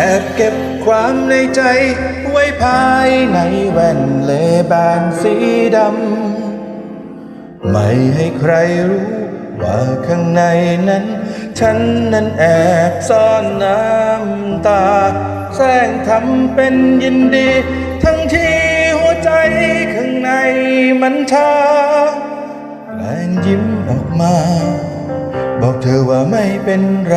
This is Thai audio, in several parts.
อบเก็บความในใจ ไว้ภายในแว่นเลแบนสีดำ ไม่ให้ใครรู้ ว่าข้างในนั้น ฉันนั้นแอบซ่อนน้ำตา แสร้งทำเป็นยินดี ทั้งที่หัวใจข้างในมันชาแกล้งยิ้มออกมา บอกเธอว่าไม่เป็นไร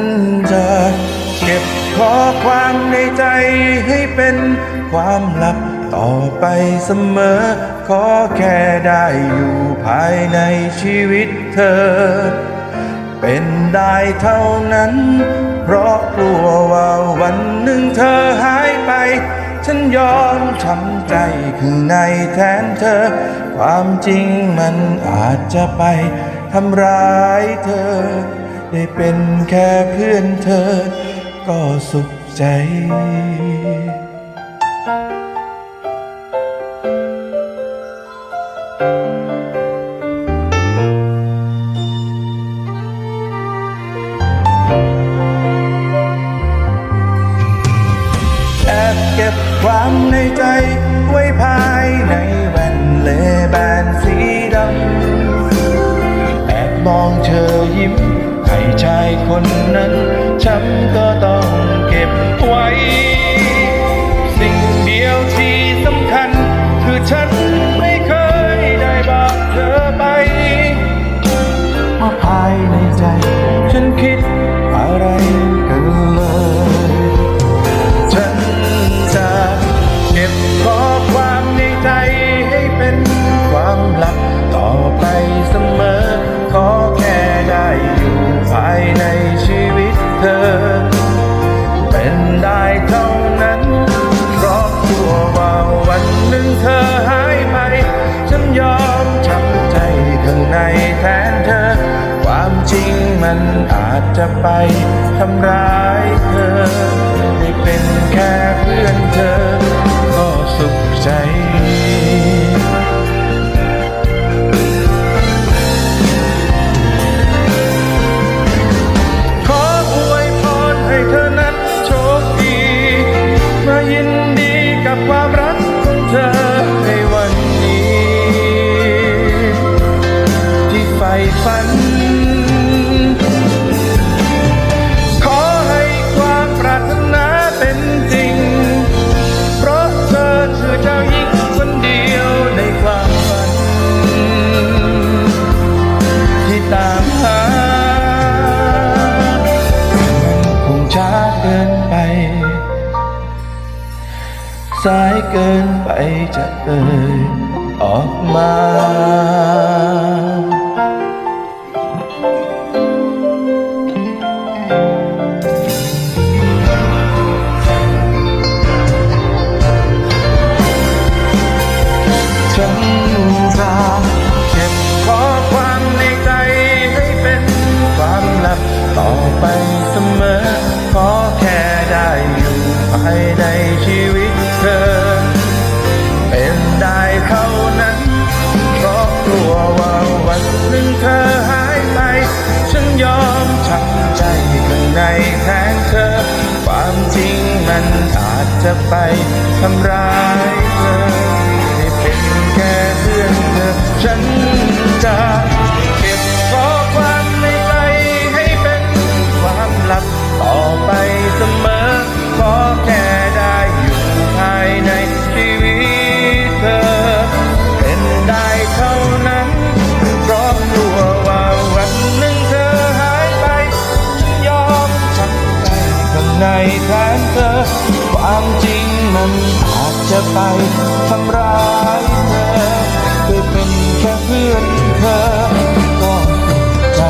ในใจให้เป็นความลับต่อไปเสมอ ขอแค่ได้อยู่ภายในชีวิตเธอ เป็นได้เท่านั้น เพราะกลัวว่าวันหนึ่งเธอหายไป ฉันยอมช้ำใจข้างในแทนเธอ ความจริงมันอาจจะไปทำร้ายเธอ ได้เป็นแค่เพื่อนเธอ ก็สุข ใจ แอบเก็บความในใจไว้ภายในแว่นเลแบนสีดำ แอบมองเธอยิ้มให้ชายคนนั้น ช้ำก็ต้อง ใจ ฉันคิดอะไรกันเลยฉันจะเก็บข้อความในใจให้เป็นความลับต่อไปเสมอ ขอแค่ได้อยู่ภายในชีวิตเธอ เป็นได้เท่า มันอาจจะไปทำร้ายเธอได้เป็นแค่เพื่อนเธอ ก็สุขใจ สายเกินไปจะเอ่ยออกมาฉันจะเก็บข้อความในใจให้เป็นความลับต่อไปเสมอ ขอแค่ได้อยู่ภายในชีวิต เธอ เป็นได้เท่านั้น เพราะกลัวว่าวันหนึ่งเธอหายไป ฉันยอมทำใจข้างในแทนเธอ ความจริงมันอาจจะไปทำร้ายเธอให้เป็นแค่เพื่อนเธอฉัน ความจริงมันอาจจะไปทำร้ายเธอไพื่เป็นแค่เพื่อนเธอก็ใจ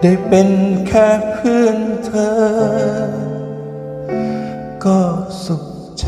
ได้เป็น ค่เพื่อนเธอ ก็สุขใจ